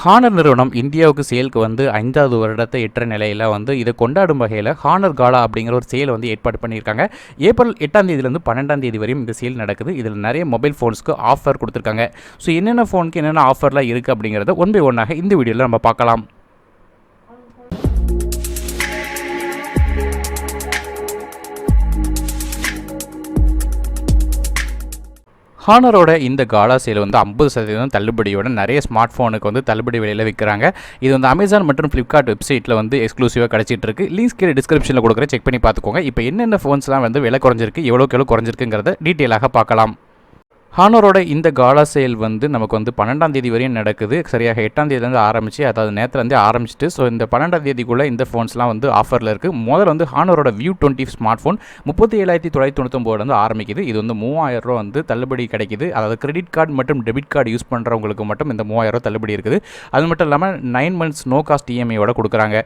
Honour நிறுவனம் இந்தியாவுக்கு சேலுக்கு வந்து ஐந்தாவது வருடத்தை எட்டுற நிலையில் வந்து இதை கொண்டாடும் வகையில் ஹானர் காலா அப்படிங்கிற ஒரு சேல் வந்து ஏற்பாடு பண்ணியிருக்காங்க. ஏப்ரல் எட்டாம் தேதியிலேருந்து பன்னெண்டாம் தேதி வரையும் இந்த சேல் நடக்குது. இதில் நிறைய மொபைல் ஃபோன்ஸ்க்கு ஆஃபர் கொடுத்துருக்காங்க. ஸோ என்னென்ன ஃபோனுக்கு என்னென்ன ஆஃபர்லாம் இருக்குது அப்படிங்கிறத ஒன் பை ஒன்னாக இந்த வீடியோவில் நம்ம பார்க்கலாம். ஹானரோட இந்த காலா சேல் வந்து ஐம்பது சதவீதம் தள்ளுபடியோட நிறைய ஸ்மார்ட் ஃபோனுக்கு வந்து தள்ளுபடி விலையில் விற்கிறாங்க இது வந்து அமேசான் மற்றும் ஃப்ளிப்கார்ட் வெப்சைட்டில் வந்து எக்ஸ்க்ளூசிவாக கிடச்சிட்டு இருக்கு. லிங்க்ஸ் கீழே டிஸ்கிரிப்ஷனில் கொடுக்குற செக் பண்ணி பார்த்துக்கோங்க. இப்போ என்னென்ன ஃபோன்ஸ்லாம் வந்து விலை குறைஞ்சிருக்கு எவ்வளோக்கு எவ்வளோ குறைஞ்சிருக்குங்கிறத டீட்டெயிலாக பார்க்கலாம். ஹானரோட இந்த காலா சேல் வந்து நமக்கு வந்து பன்னெண்டாம் தேதி வரையும் நடக்குது. சரியாக எட்டாம் தேதியிலேருந்து ஆரம்பிச்சு அதாவது நேரத்துலேருந்து ஆரம்பிச்சிட்டு ஸோ இந்த பன்னெண்டாம் தேதிக்குள்ளே இந்த ஃபோன்ஸ்லாம் வந்து ஆஃபரில் இருக்குது முதல்ல வந்து ஹானரோட வியூ டுவெண்ட்டி ஸ்மார்ட் ஃபோன் முப்பத்தி ஏழாயிரத்தி தொள்ளாயிரத்தி தொண்ணூத்தொம்போது வந்து ஆரம்பிக்குது. இது வந்து மூவாயிரம் ரூபா வந்து தள்ளுபடி கிடைக்குது. அதாவது கிரெடிட் கார்டு மற்றும் டெபிட் கார்டு யூஸ் பண்ணுறவங்களுக்கு மட்டும் இந்த மூவாயிரம் ரூபா தள்ளுபடி இருக்குது. அது மட்டும் இல்லாமல் நைன் மந்த்ஸ் நோ காஸ்ட் இஎம்ஐயோட கொடுக்குறாங்க.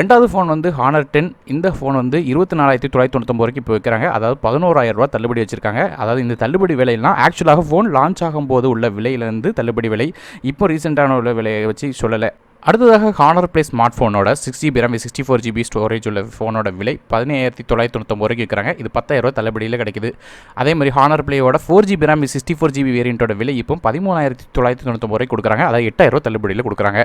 ரெண்டாவது ஃபோன் வந்து ஹானர் டென் இந்த ஃபோன் வந்து இருபத்தி நாலாயிரத்தி தொள்ளாயிரத்தி தொண்ணூத்தொம்பது வரைக்கும் இப்போ வைக்கிறாங்க. அதாவது பதினோராயிரம் ரூபா தள்ளுபடி வச்சிருக்காங்க. அதாவது இந்த தள்ளுபடி விலையெல்லாம் ஆக்சுவலாக ஃபோன் லான்ச் ஆகும்போது உள்ள விலையிலேருந்து தள்ளுபடி விலை இப்போ ரீசெண்டான உள்ள விலையை வச்சு சொல்லலை. அடுத்ததாக ஹானர் ப்ளே ஸ்மார்ட் ஃபோனோட six GB RAM sixty four GB storage உள்ள ஃபோனோட விலை பதினேழாயிரத்தி தொள்ளாயிரத்தி தொண்ணூத்தொம்பது வரைக்கும் இருக்கிறாங்க. இது பத்தாயிரரூவா தள்ளுபடியில் கிடைக்குது. அதே மாதிரி Honor ப்ளேயோட four GB RAM sixty four GB வேரியண்ட்டோட விலை இப்போ பதிமூணாயிரத்தி தொள்ளாயிரத்தி தொண்ணூத்தொம்பது வரை கொடுக்குறாங்க. அதாவது எட்டாயிரரூவா தள்ளுபடியில் கொடுக்குறாங்க.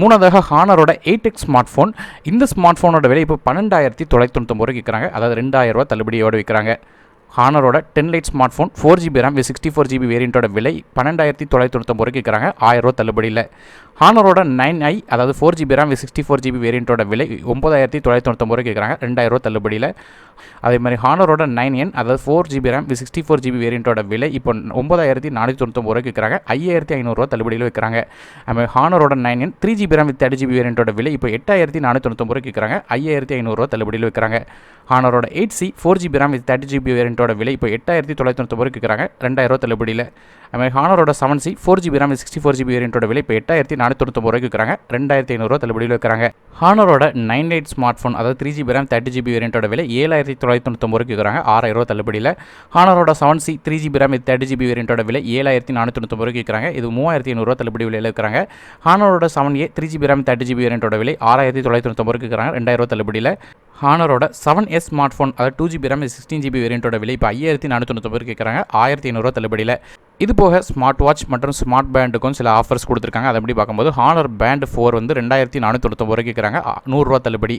மூணாவதாக ஹானரோட எயிட் எக்ஸ் ஸ்மார்ட் ஃபோன் இந்த ஸ்மார்ட் ஃபோனோட விலை இப்போ பன்னெண்டாயிரத்தி தொள்ளாயிரத்தி தொண்ணூத்தொம்பது வரைக்கும் விற்கிறாங்க. அதாவது ரெண்டாயிரரூவா தள்ளுபடியோடு விற்கிறாங்க. ஹானரோட ten lite smart phone four GB RAM sixty four GB வேரியண்ட்டோட விலை பன்னெண்டாயிரத்தி தொள்ளாயிரத்தி தொண்ணூத்தொம்பது ரூபாய்க்கு இருக்கிறாங்க ஆயிரரூவா தள்ளுபடியில் ஹானரோட நைன் ஐ அதாவது four GB RAM sixty four GB வேரியண்ட்டோட விலை ஒம்பதாயிரத்தி தொள்ளாயிரத்தி தொண்ணூத்தொம்பது வரைக்கும் இருக்கிறாங்க ரெண்டாயிரரூவா தள்ளுபடியில் அதே மாதிரி ஹானரோட நைன் என் அதாவது four GB RAM sixty four GB வேரியண்ட்டோட விலை இப்போ ஒம்பதாயிரத்தி நானூற்றி தொண்ணூத்தொம்பது ரூபாய் இருக்கிறாங்க ஐயாயிரத்தி ஐநூறுரூவா தள்ளுபடியில் வைக்கிறாங்க அதுமாதிரி ஹானரோட nine N three GB RAM with thirty GB வேரியண்ட்டோட விலை இப்போ எட்டாயிரத்தி நானூற்றி தொண்ணூத்தொம்பது ரூபாய் இருக்கிறாங்க ஐயாயிரத்தி ஐநூறுரூவா தள்ளுபடியில் வைக்கிறாங்க ஹானரோட eight C four GB RAM with thirty GB வேரியண்ட்டோட விலை இப்போ எட்டாயிரத்தி தொள்ளாயிரத்தி தொண்ணூத்தொம்பது வரைக்கும் இருக்கிறாங்க ரெண்டாயிரரூவா தள்ளுபடியில் அதுமாதிரி ஹானரோட seven C four GB RAM sixty four GB வேரியண்ட்டோட விலை இப்போ எட்டாயிரத்தி நானூற்றி தொண்ணூத்தொம்பது வரைக்கும் இருக்கிறாங்க ரெண்டாயிரத்தி ஐநூறுரூவா தள்ளுபடியில் இருக்கிறாங்க ஹானரோட நைன் எயிட் ஸ்மார்ட் ஃபோன் அதாவது three GB RAM thirty GB வேரியண்ட்டோட விலை ஏழாயிரத்தி தொள்ளாயிரத்தி தொண்ணூத்தொம்பது வரைக்கும் இருக்கிறாங்க ஆறாயிரரூவா தள்ளுபடியில். ஹானரோட seven C three GB RAM thirty GB வேரியண்ட்டோட விலை ஏழாயிரத்தி நானூற்றி தொண்ணூத்தொம்பது வரைக்கும் இருக்கிறாங்க இது மூவாயிரத்தி ஐநூறுரூவா தள்ளுபடி விலையில் இருக்கிறாங்க ஹானரோட seven A three GB RAM thirty GB வேரியண்ட்டோட விலை ஆறாயிரத்தி தொள்ளாயிரத்தி தொண்ணூத்தொம்பது இருக்கிறாங்க ரெண்டாயிரரூவா தள்ளுபடியில். ஹானரோட செவன் எஸ் ஸ்மார்ட் ஃபோன் அதாவது two GB RAM sixteen GB வேரியண்ட்டோட விலை இப்போ ஐயாயிரத்தி நானூற்றி தொண்ணூறு கேட்குறாங்க ஆயிரத்தி ஐநூறுரூவா தள்ளுபடியில். இது போக ஸ்மார்ட் வாட்ச் மற்றும் ஸ்மார்ட் பேண்டுக்கும் சில ஆஃபர்ஸ் கொடுத்துருக்காங்க. அதை எப்படி பார்க்கும்போது ஹானர் பேண்ட் ஃபோர் வந்து ரெண்டாயிரத்தி நானூற்றி தொண்ணூத்தொம்பது வரைக்கும் கேட்குறாங்க நூறுரூவா தள்ளுபடி.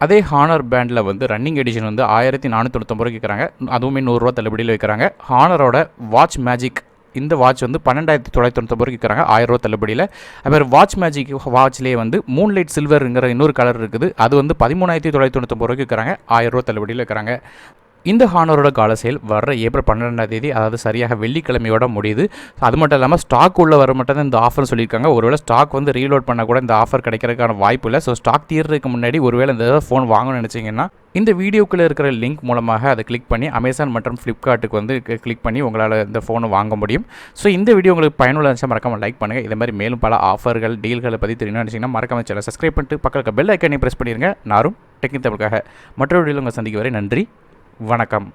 அதே ஹானர் பேண்டில் வந்து ரன்னிங் எடிஷன் வந்து ஆயிரத்தி நானூற்றி தொண்ணூத்தொம்பது ரூபாய்க்கு அதுவுமே நூறுரூவா தள்ளுபடியில் வைக்கிறாங்க. ஹானரோட வாட்ச் மேஜிக் இந்த வாட்ச் வந்து பன்னெண்டாயிரத்தி தொள்ளாயிரத்தி தொண்ணூத்தொம்பது ரூபாய்க்கு விற்கிறாங்க ஆயிரம் ரூபா தள்ளுபடியில். அதுமாதிரி வாட்ச் மேஜிக் வாட்ச்லேயே வந்து மூன் லைட் சில்வருங்கிற இன்னொரு கலர் இருக்குது. அது வந்து பதிமூணாயிரத்தி தொள்ளாயிரத்தி தொண்ணூத்தொம்பது ரூபாய்க்கு விற்கிறாங்க ஆயிரம் ரூபா தள்ளுபடியில் இருக்கிறாங்க இந்த ஹானரோட கால சேல் வர ஏப்ரல் பன்னெண்டாம் தேதி அதாவது சரியாக வெள்ளிக்கிழமையோட முடியுது. அது மட்டும் இல்லாமல் ஸ்டாக் உள்ள வர மட்டும் தான் இந்த ஆஃபர் சொல்லியிருக்காங்க. ஒருவேளை ஸ்டாக் வந்து ரீலோட் பண்ண கூட இந்த ஆஃபர் கிடைக்கிறதுக்கான வாய்ப்பு இல்லை. ஸோ ஸ்டாக் தீர்றதுக்கு முன்னாடி ஒருவேளை இந்த ஃபோன் வாங்கணும்னு நினச்சிங்கன்னா இந்த வீடியோக்குள்ளே இருக்கிற லிங்க் மூலமாக அதை கிளிக் பண்ணி அமேசான் மற்றும் ஃப்ளிப்கார்ட்டுக்கு வந்து கிளிக் பண்ணி உங்களால் இந்த ஃபோனை வாங்க முடியும். ஸோ இந்த வீடியோ உங்களுக்கு பயனுள்ள இருந்துச்சா மறக்காமல் லைக் பண்ணுங்கள் இதே மாதிரி மேலும் பல ஆஃபர்கள் டீல்களை பற்றி தெரியணும்னு நினச்சிங்கன்னா மறக்காம சேனல் சப்ஸ்கிரைப் பண்ணிட்டு பக்கத்தில் பெல் ஐக்கனையும் ப்ரெஸ் பண்ணிடுங்க நாரும் டெக்னிக் தமிழுக்காக மற்றொரு வீடியோவில் உங்கள் சந்திக்க வரை நன்றி. வணக்கம்.